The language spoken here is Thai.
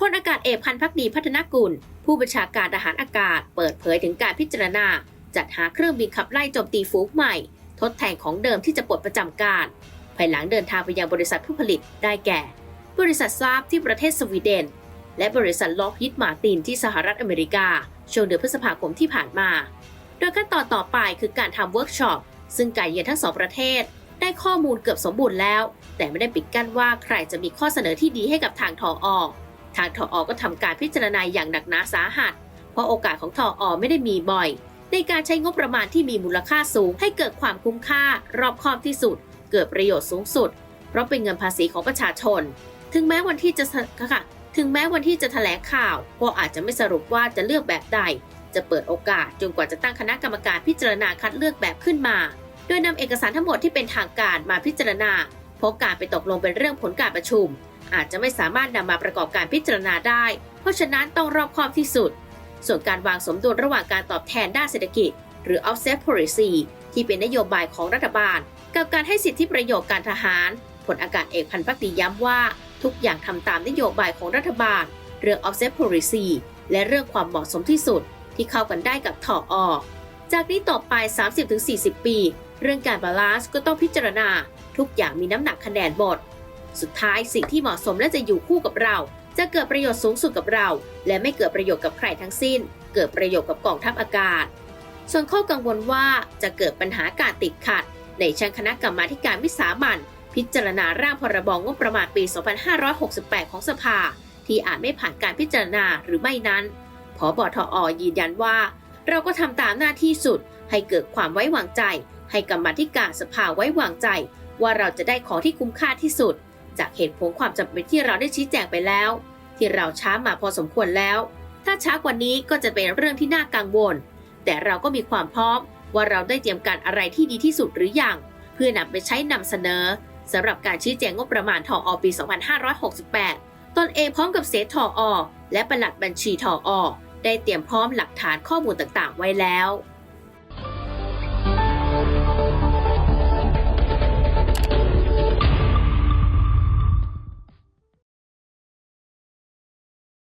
พลอากาศเอกพันพักดีพัฒนกุล ผู้บัญชาการทหารอากาศ เปิดเผยถึงการพิจารณา จัดหาเครื่องบินขับไล่โจมตีฝูงใหม่ ทดแทนของเดิมที่จะปลดประจำการ ภายหลังเดินทางไปยังบริษัทผู้ผลิตได้แก่ บริษัทซาบที่ประเทศสวีเดน และบริษัทล็อกฮิตมาตินที่สหรัฐอเมริกา ช่วงเดือนพฤษภาคมที่ผ่านมา โดยขั้นตอนต่อไปคือการทำเวิร์กช็อปซึ่งการเยือนทั้งสองประเทศ ได้ข้อมูลเกือบสมบูรณ์แล้ว แต่ไม่ได้ปิดกั้นว่าใครจะมีข้อเสนอที่ดีให้กับทางทออ ทางทออก็ทำการพิจารณาอย่างหนักหนาสาหัส เพราะโอกาสของทออไม่ได้มีบ่อย ในการใช้งบประมาณที่มีมูลค่าสูง ให้เกิดความคุ้มค่ารอบคอบที่สุด เกิดประโยชน์สูงสุด เพราะเป็นเงินภาษีของประชาชน ถึงแม้วันที่จะค่ะถึงแม้วันที่จะแถลงข่าวก็อาจจะไม่สรุปว่าจะเลือกแบบใด จะเปิดโอกาสจนกว่าจะตั้งคณะกรรมการพิจารณาคัดเลือกแบบขึ้นมา โดยนำเอกสารทั้งหมดที่เป็นทางการมาพิจารณาเพราะการไปตกลงเป็นเรื่องผลการประชุม อาจจะไม่สามารถนำมาประกอบการพิจารณาได้ เพราะฉะนั้นต้องรอบคอบที่สุด ส่วนการวางสมดุลระหว่างการตอบแทนด้านเศรษฐกิจ หรือ offset policy ที่เป็นนโยบายของรัฐบาล กับการให้สิทธิประโยชน์การทหาร ผลอากาศเอกพันพักดีย้ำว่า ทุกอย่างทำตามนโยบายของรัฐบาล เรื่อง offset policy และเรื่องความเหมาะสมที่สุด ที่เข้ากันได้กับทออจากนี้ต่อไป 30-40 ปี เรื่องการบาลานซ์ก็ต้องพิจารณา ทุกอย่างมีน้ำหนักคะแนนหมด สุดท้ายสิ่งที่เหมาะสมและจะอยู่คู่กับเรา จะเกิดประโยชน์สูงสุดกับเรา และไม่เกิดประโยชน์กับใครทั้งสิ้น เกิดประโยชน์กับกองทัพอากาศ ส่วนข้อกังวลว่าจะเกิดปัญหาการติดขัด ในชั้นคณะกรรมาการวิสามันพิจารณาร่างพรบงบประมาณปี 2568 ของสภา ที่อาจไม่ผ่านการพิจารณาหรือไม่นั้นผบทอยืนยันว่า เราก็ทำตามหน้าที่สุด ให้เกิดความไว้วางใจ ให้กรรมธิการสภาไว้วางใจ ว่าเราจะได้ของที่คุ้มค่าที่สุด จากเหตุผลความจำเป็นที่เราได้ชี้แจงไปแล้ว ที่เราช้ามาพอสมควรแล้ว ถ้าช้ากว่านี้ก็จะเป็นเรื่องที่น่ากังวล แต่เราก็มีความพร้อมว่าเราได้เตรียมการอะไรที่ดีที่สุดหรืออยังเพื่อนำไปใช้นำเสนอสำหรับการชี้แจงงบประมาณทออปี 2568 ตนเองพร้อมกับเสทออ และประหลัดบัญชีทออ ได้เตรียมพร้อมหลักฐานข้อมูลต่างๆ ไว้แล้ว